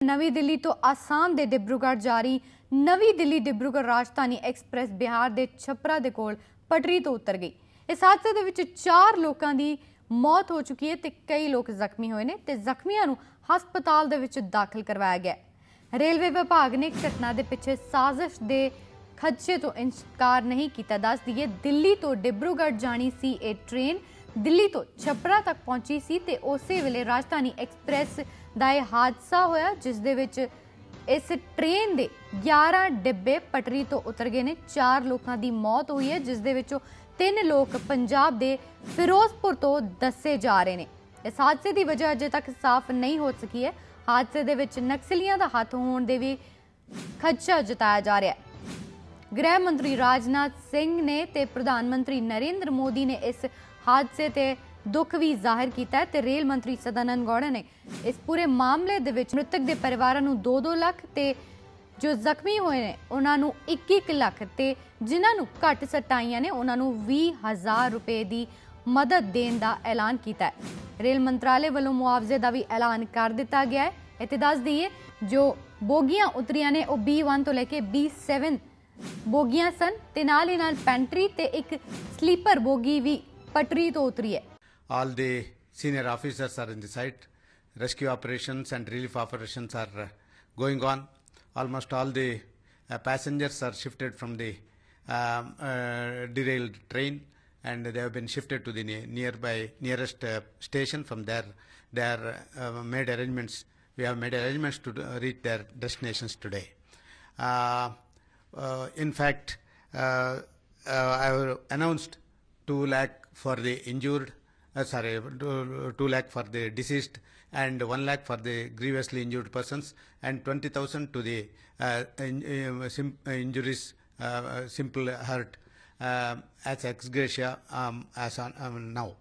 ਨਵੀਂ ਦਿੱਲੀ ਤੋਂ ਆਸਾਮ ਦੇ ਡਿਬਰੂਗੜ੍ਹ ਜਾਰੀ ਨਵੀਂ ਦਿੱਲੀ ਡਿਬਰੂਗੜ੍ਹ ਰਾਜਧਾਨੀ ਐਕਸਪ੍ਰੈਸ ਬਿਹਾਰ ਦੇ ਛਪਰਾ ਦੇ ਕੋਲ ਪਟਰੀ ਤੋਂ ਉਤਰ ਗਈ। ਇਸ ਹਾਦਸੇ ਦੇ ਵਿੱਚ 4 ਲੋਕਾਂ ਦੀ ਮੌਤ ਹੋ ਚੁੱਕੀ ਹੈ ਤੇ ਕਈ ਲੋਕ ਜ਼ਖਮੀ ਹੋਏ ਨੇ ਤੇ ਜ਼ਖਮੀਆਂ ਨੂੰ ਹਸਪਤਾਲ ਦੇ ਵਿੱਚ ਦਾਖਲ ਕਰਵਾਇਆ ਗਿਆ ਰੇਲਵੇ ਵਿਭਾਗ ਨੇ ਘਟਨਾ ਦੇ ਪਿੱਛੇ ਸਾਜ਼ਿਸ਼ ਦੇ ਖਦਸ਼ੇ ਤੋਂ ਇਨਕਾਰ ਨਹੀਂ ਕੀਤਾ। ਦੱਸ ਦਈਏ, ਦਿੱਲੀ ਤੋਂ ਡਿਬਰੂਗੜ੍ਹ ਜਾਣੀ ਸੀ ਇਹ ਟ੍ਰੇਨ ਦਿੱਲੀ ਤੋਂ ਛਪਰਾ ਤੱਕ ਪਹੁੰਚੀ ਸੀ ਤੇ ਉਸੇ ਵੇਲੇ ਰਾਜਧਾਨੀ ਐਕਸਪ੍ਰੈਸ ਦਾ ਇਹ ਹਾਦਸਾ ਹੋਇਆ, ਜਿਸ ਦੇ ਵਿੱਚ ਇਸ ਟ੍ਰੇਨ ਦੇ 11 ਡਿੱਬੇ ਪਟਰੀ ਤੋਂ ਉਤਰ ਗਏ ਨੇ। 4 ਲੋਕਾਂ ਦੀ ਮੌਤ ਹੋਈ ਹੈ, ਜਿਸ ਦੇ ਵਿੱਚੋਂ 3 ਲੋਕ ਪੰਜਾਬ ਦੇ ਫਿਰੋਜ਼ਪੁਰ ਤੋਂ ਦੱਸੇ ਜਾ ਰਹੇ ਨੇ। ਇਸ ਹਾਦਸੇ ਦੀ ਵਜ੍ਹਾ ਅਜੇ ਤੱਕ ਸਾਫ਼ ਨਹੀਂ ਹੋ ਸਕੀ ਹੈ। ਹਾਦਸੇ ਦੇ ਵਿੱਚ ਨਕਸਲੀਆਂ ਦਾ ਹੱਥ ਹੋਣ ਦੇ ਵੀ ਖਦਸ਼ਾ ਜਤਾਇਆ ਜਾ ਰਿਹਾ ਹੈ। ਗ੍ਰਹਿ ਮੰਤਰੀ ਰਾਜਨਾਥ ਸਿੰਘ ਨੇ ਤੇ ਪ੍ਰਧਾਨ ਮੰਤਰੀ ਨਰਿੰਦਰ ਮੋਦੀ ਨੇ ਇਸ ਹਾਦਸੇ ਤੇ ਦੁੱਖ ਵੀ ਜ਼ਾਹਿਰ ਕੀਤਾ ਤੇ ਰੇਲ ਮੰਤਰੀ ਸਦਾਨੰਦ ਗੌੜਾ ਨੇ ਇਸ ਪੂਰੇ ਮਾਮਲੇ ਦੇ ਵਿੱਚ ਮ੍ਰਿਤਕ ਦੇ ਪਰਿਵਾਰਾਂ ਨੂੰ 2-2 ਲੱਖ ਤੇ ਜੋ ਜ਼ਖਮੀ ਹੋਏ ਨੇ, ਉਹਨਾਂ ਨੂੰ 1-1 ਲੱਖ ਤੇ ਜਿਨ੍ਹਾਂ ਨੂੰ ਘੱਟ ਸਟਾਈਆਂ ਨੇ, ਉਹਨਾਂ ਨੂੰ 20000 ਰੁਪਏ ਦੀ ਮਦਦ ਦੇਣ ਦਾ ਐਲਾਨ ਕੀਤਾ ਹੈ। ਰੇਲ ਮੰਤਰਾਲੇ ਵੱਲੋਂ ਮੁਆਵਜ਼ੇ ਦਾ ਵੀ ਐਲਾਨ ਕਰ ਦਿੱਤਾ ਗਿਆ ਹੈ। ਇੱਥੇ ਦੱਸ ਦਈਏ, ਜੋ ਬੋਗੀਆਂ ਉਤਰੀਆਂ ਨੇ, ਉਹ B1 ਤੋਂ ਲੈ ਕੇ B7 ਬੋਗੀਆਂ ਸਨ ਤੇ ਨਾਲ ਹੀ ਨਾਲ ਪੈਂਟਰੀ ਤੇ ਇੱਕ ਸਲੀਪਰ ਬੋਗੀ ਵੀ ਪਟਰੀ ਤੋਂ ਉਤਰੀ ਹੈ All the senior officers are in the site. Rescue operations and relief operations are uh, going on. Almost all the uh, passengers are shifted from the um, uh, derailed train and they have been shifted to the ne- nearby nearest uh, station. From there, they are uh, made arrangements. We have made arrangements to uh, reach their destinations today. Uh, uh, in fact, uh, uh, I have announced 2 lakh for the injured, uh, sorry, 2, 2 lakh for the deceased and 1 lakh for the grievously injured persons and 20,000 to the uh, in, uh, sim- uh, injuries, uh, uh, simple hurt uh, as ex gratia um, as on um, now.